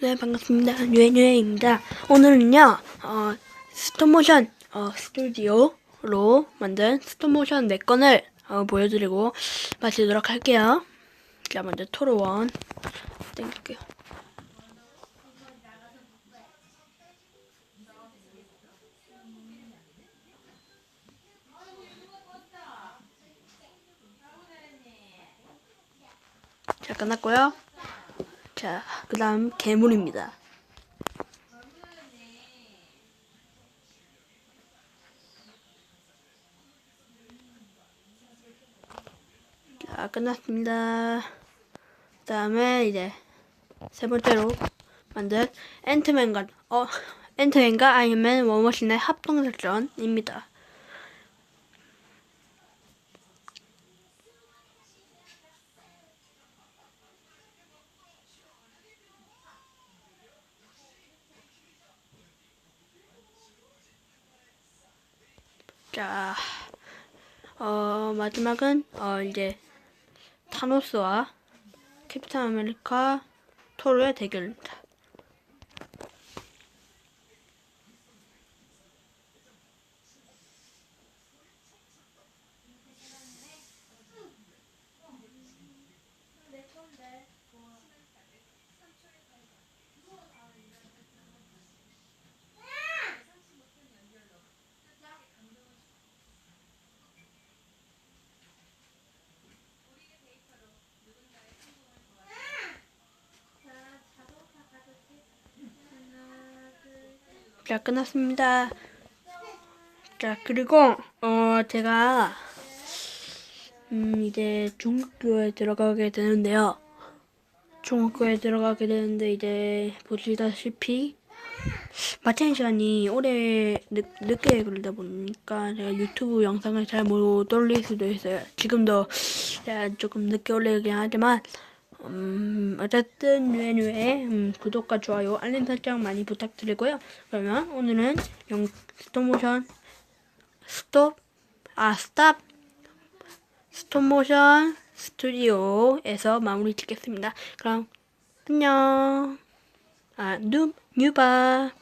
네, 반갑습니다. 뇌뇌입니다. 오늘은요, 어, 스톱모션, 어, 스튜디오로 만든 스톱모션 4건을 어, 보여드리고 마치도록 할게요. 자, 먼저 토로원 땡길게요. 자, 끝났고요. 자, 그 다음 괴물입니다. 자, 끝났습니다. 그 다음에 이제 세 번째로 만든 앤트맨과, 어, 앤트맨과 아이언맨 워머신의 합동작전입니다. 자, 어, 마지막은, 어, 이제, 타노스와 캡틴 아메리카 토르의 대결입니다. 자, 끝났습니다. 자, 그리고, 어, 제가, 음, 이제 중학교에 들어가게 되는데요. 중학교에 들어가게 되는데, 이제, 보시다시피, 마치는 시간이 오래 늦, 늦게 걸리다 보니까 제가 유튜브 영상을 잘 못 올릴 수도 있어요. 지금도 제가 조금 늦게 올리긴 하지만, 음, 어쨌든 뇌뇌 음, 구독과 좋아요, 알림 설정 많이 부탁드리고요. 그러면 오늘은 영 스톱모션 스톱 아 스탑 스톱모션 스튜디오에서 마무리 짓겠습니다. 그럼 안녕. 아, 뉴 뉴바.